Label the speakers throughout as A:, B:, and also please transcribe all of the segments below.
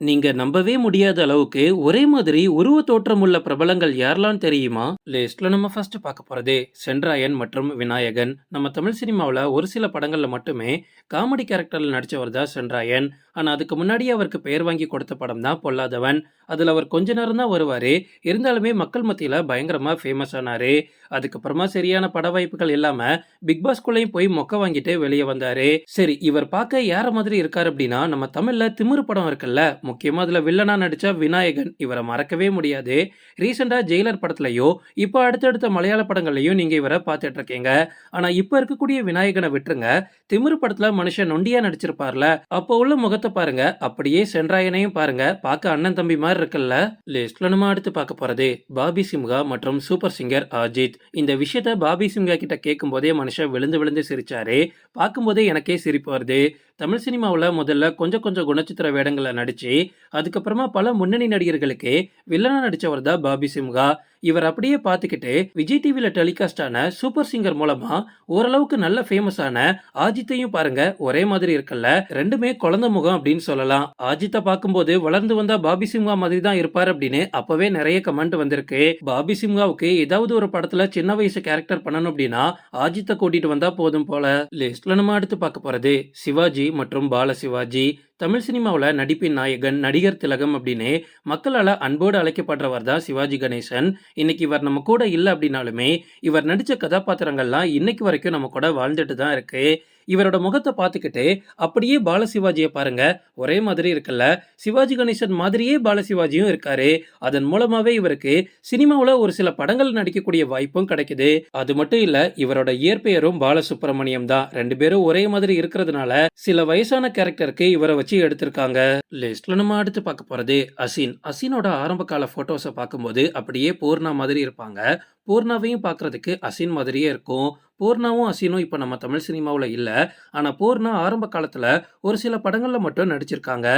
A: நீங்க நம்பவே முடியாத அளவுக்கு ஒரே மாதிரி உருவ தோற்றம் உள்ள பிரபலங்கள் யாரெல்லாம் தெரியுமா? லிஸ்ட்ல நம்ம ஃபர்ஸ்ட் பார்க்க போறதே சென்ட்ராயன் மற்றும் விநாயகன். நம்ம தமிழ் சினிமாவில் ஒரு சில படங்கள்ல மட்டுமே காமெடி கேரக்டர்ல நடிச்சவர் தான் சென்ட்ராயன். ஆனா அதுக்கு முன்னாடியே அவருக்கு பெயர் வாங்கி கொடுத்த படம் தான் பொல்லாதவன். அதுல அவர் கொஞ்ச நேரம் தான் வருவார். இருந்தாலுமே மக்கள் மத்தியில பயங்கரமா ஃபேமஸ் ஆனாரு. அதுக்கப்புறமா சரியான பட வாய்ப்புகள் இல்லாம பிக் பாஸ்குள்ளேயும் போய் மொக்க வாங்கிட்டு வெளியே வந்தாரு. சரி இவர் பார்க்க யார மாதிரி இருக்காரு அப்படின்னா நம்ம தமிழ்ல திமிரு படம் இருக்குல்ல முக்கியமாக அதில் வில்லனாக நடித்த விநாயகன். இவரை மறக்கவே முடியாது. ரீசெண்டாக ஜெயிலர் படத்துலையோ இப்போ அடுத்தடுத்த மலையாள படங்கள்லையும் நீங்கள் இவரை பார்த்துட்டு இருக்கீங்க ஆனால் இப்போ இருக்கக்கூடிய விநாயகனை விட்டுருங்க. திமிரு படத்தில் மனுஷன் நொண்டியாக நடிச்சிருப்பார்ல. அப்போ உள்ள முகத்தை பாருங்க. அப்படியே சென்றாயனையும் பாருங்க. பார்க்க அண்ணன் தம்பி மாதிரி இருக்குல்ல? லிஸ்ட்ல நம்ம அடுத்து பார்க்க போறது. பாபி சிம்ஹா மற்றும் சூப்பர் சிங்கர் அஜித். இந்த விஷயத்த பாபி சிம்ஹா கிட்ட கேட்கும் போதே மனுஷன் விழுந்து விழுந்து சிரிச்சாரு. பார்க்கும்போதே எனக்கே சிரிப்பு வருது. தமிழ் சினிமாவில் முதல்ல கொஞ்சம் கொஞ்சம் குணச்சித்திர வேடங்களை நடிச்சு அதுக்கப்புறமா பல முன்னணி நடிகர்களுக்கு வில்லனா நடிச்சவர் தான் பாபி சிம்ஹா. இவர் அப்படியே பார்த்துக்கிட்டு விஜய் டிவியில் டெலிகாஸ்ட் ஆன சூப்பர் சிங்கர் மூலமா ஓரளவுக்கு நல்ல ஃபேமஸ் ஆன ஆஜித்தையும் பாருங்க ஒரே மாதிரி இருக்குல்ல. ரெண்டுமே குழந்தை முகம் அப்படின்னு சொல்லலாம். ஆஜித்தை பார்க்கும்போது வளர்ந்து வந்தா பாபி சிம்ஹா மாதிரி தான் இருப்பார் அப்படின்னு அப்பவே நிறைய கமெண்ட் வந்திருக்கு. பாபி சிம்ஹாவுக்கு ஏதாவது ஒரு படத்துல சின்ன வயசு கேரக்டர் பண்ணணும் அப்படின்னா ஆஜித்தை கூட்டிட்டு வந்தா போதும் போல. லிஸ்ட்ல நம்ம அடுத்து பார்க்க போறது சிவாஜி மற்றும் பால சிவாஜி. தமிழ் சினிமாவில் நடிப்பின் நாயகன் நடிகர் திலகம் அப்படின்னு மக்களால் அன்போடு அழைக்கப்படுறவர் தான் சிவாஜி கணேசன். இன்னைக்கு இவர் நம்ம கூட இல்லை அப்படின்னாலுமே இவர் நடித்த கதாபாத்திரங்கள்லாம் இன்னைக்கு வரைக்கும் நம்ம கூட வாழ்ந்துட்டு தான் இருக்குது இவரோட முகத்தை பார்த்துக்கிட்டு அப்படியே பாலசிவாஜியை பாருங்க. ஒரே மாதிரி இருக்குல்ல. சிவாஜி கணேசன் மாதிரியே பாலசிவாஜியும் இருக்காரு. அதன் மூலமாவே இவருக்கு சினிமாவில் ஒரு சில படங்கள் நடிக்கக்கூடிய வாய்ப்பும் கிடைக்குது. அது மட்டும் இல்ல இவரோட இயற்பெயரும் பாலசுப்ரமணியம் தான். ரெண்டு பேரும் ஒரே மாதிரி இருக்கிறதுனால சில வயசான கேரக்டருக்கு இவரை வச்சு எடுத்திருக்காங்க. லிஸ்ட்ல நம்ம அடுத்து பார்க்க போறது அசின். அசினோட ஆரம்ப கால போட்டோஸை பார்க்கும்போது அப்படியே பூர்ணா மாதிரி இருப்பாங்க. பூர்ணாவையும் பார்க்கறதுக்கு அசின் மாதிரியே இருக்கும். பூர்ணாவும் அசினும் இப்போ நம்ம தமிழ் சினிமாவில் இல்லை. ஆனால் பூர்ணா ஆரம்ப காலத்தில் ஒரு சில படங்களில் மட்டும் நடிச்சிருக்காங்க.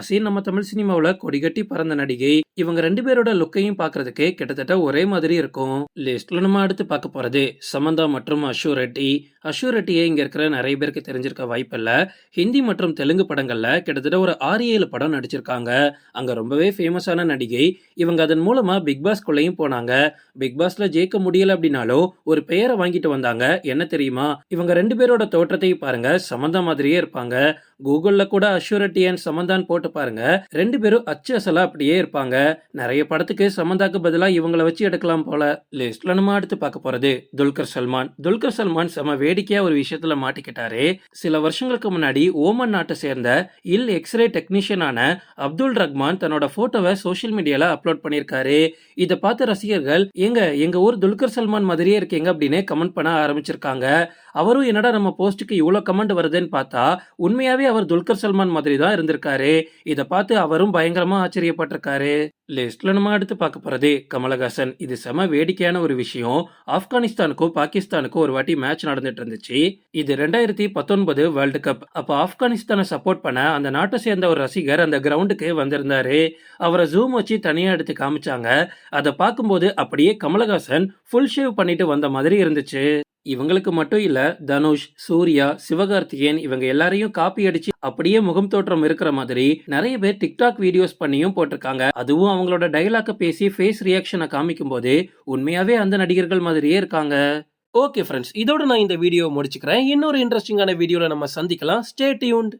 A: அசின் நம்ம தமிழ் சினிமாவில் கொடிகட்டி பறந்த நடிகை. இவங்க ரெண்டு பேரோட லுக்கையும் பார்க்கறதுக்கு கிட்டத்தட்ட ஒரே மாதிரி இருக்கும். லிஸ்ட்ல நம்ம அடுத்து பார்க்க போகிறது சமந்தா மற்றும் அஷு ரெட்டி. அஷு ரெட்டியே இங்கே இருக்கிற நிறைய பேருக்கு தெரிஞ்சிருக்க வாய்ப்பில்லை ஹிந்தி மற்றும் தெலுங்கு படங்களில் கிட்டத்தட்ட ஒரு ஆறு ஏழு படம் நடிச்சிருக்காங்க. அங்கே ரொம்பவே ஃபேமஸான நடிகை. இவங்க அதன் மூலமாக பிக் பாஸ்குள்ளேயும் போனாங்க. பிக் பாஸில் ஜெயிக்க முடியல அப்படின்னாலும் ஒரு பெயரை வாங்கிட்டு வந்தாங்க. என்ன தெரியுமா? இவங்க ரெண்டு பேரோட தோற்றத்தையும் பாருங்க. சமந்தா மாதிரியே இருப்பாங்க. கூகுள்ல கூட அஷூரட்டி அண்ட் சமந்தான் போட்டு பாருங்க. ரெண்டு பேரும் அச்சு அசலா அப்படியே இருப்பாங்க. நிறைய படத்துக்கு சமந்தாக்கு பதிலா இவங்கள வச்சு எடுக்கலாம் போல. லிஸ்ட்ல நம்ம அடுத்து பார்க்க போறது துல்கர் சல்மான். துல்கர் சல்மான் செம வேடிக்கையா ஒரு விஷயத்துல மாட்டிக்கிட்டாரு. சில வருஷங்களுக்கு முன்னாடி ஓமன் நாட்டை சேர்ந்த இல் எக்ஸ்ரே டெக்னீஷியனான அப்துல் ரஹ்மான் தன்னோட போட்டோவை சோஷியல் மீடியால அப்லோட் பண்ணியிருக்காரு. இதை பார்த்த ரசிகர்கள் எங்க எங்க ஊர் துல்கர் சல்மான் மாதிரியே இருக்கீங்க அப்படின்னு கமெண்ட் பண்ண ஆரம்பிச்சிருக்காங்க. அவரும் என்னடா நம்ம போஸ்ட்டுக்கு இவ்வளோ கமெண்ட் வருதுன்னு பார்த்தா உண்மையாவே அவர் துல்கர் சல்மான் மாதிரி தான் இருந்திருக்காரு. இதை பார்த்து அவரும் பயங்கரமா ஆச்சரியப்பட்டிருக்காரு. லிஸ்ட்ல நம்ம அடுத்து பார்க்க போறது கமலஹாசன். இது செம வேடிக்கையான ஒரு விஷயம். ஆப்கானிஸ்தானுக்கும் பாகிஸ்தானுக்கும் ஒரு வாட்டி மேட்ச் நடந்துட்டு இருந்துச்சு. இது ரெண்டாயிரத்தி பத்தொன்பது வேர்ல்டு கப் அப்போ ஆப்கானிஸ்தானை சப்போர்ட் பண்ண அந்த நாட்டை சேர்ந்த ஒரு ரசிகர் அந்த கிரவுண்டுக்கு வந்திருந்தாரு. அவரை ஜூம் வச்சு தனியா எடுத்து காமிச்சாங்க. அதை பார்க்கும்போது அப்படியே கமலஹாசன் ஃபுல் ஷேவ் பண்ணிட்டு வந்த மாதிரி இருந்துச்சு. இவங்களுக்கு மட்டும் இல்ல தனுஷ் சூர்யா சிவகார்த்திகேயன் இவங்க எல்லாரையும் காப்பி அடிச்சு அப்படியே முகம் தோற்றம் இருக்கிற மாதிரி நிறைய பேர் டிக்டாக் வீடியோஸ் பண்ணியும் போட்டிருக்காங்க. அதுவும் அவங்களோட டைலாக்க பேசி ஃபேஸ் ரியாக்ஷனை காமிக்கும் போது உண்மையாவே அந்த நடிகர்கள் மாதிரியே இருக்காங்க. ஓகே ஃப்ரெண்ட்ஸ் இதோட நான் இந்த வீடியோ முடிச்சுக்கிறேன். இன்னொரு இன்ட்ரெஸ்டிங்கான வீடியோல நம்ம சந்திக்கலாம். Stay tuned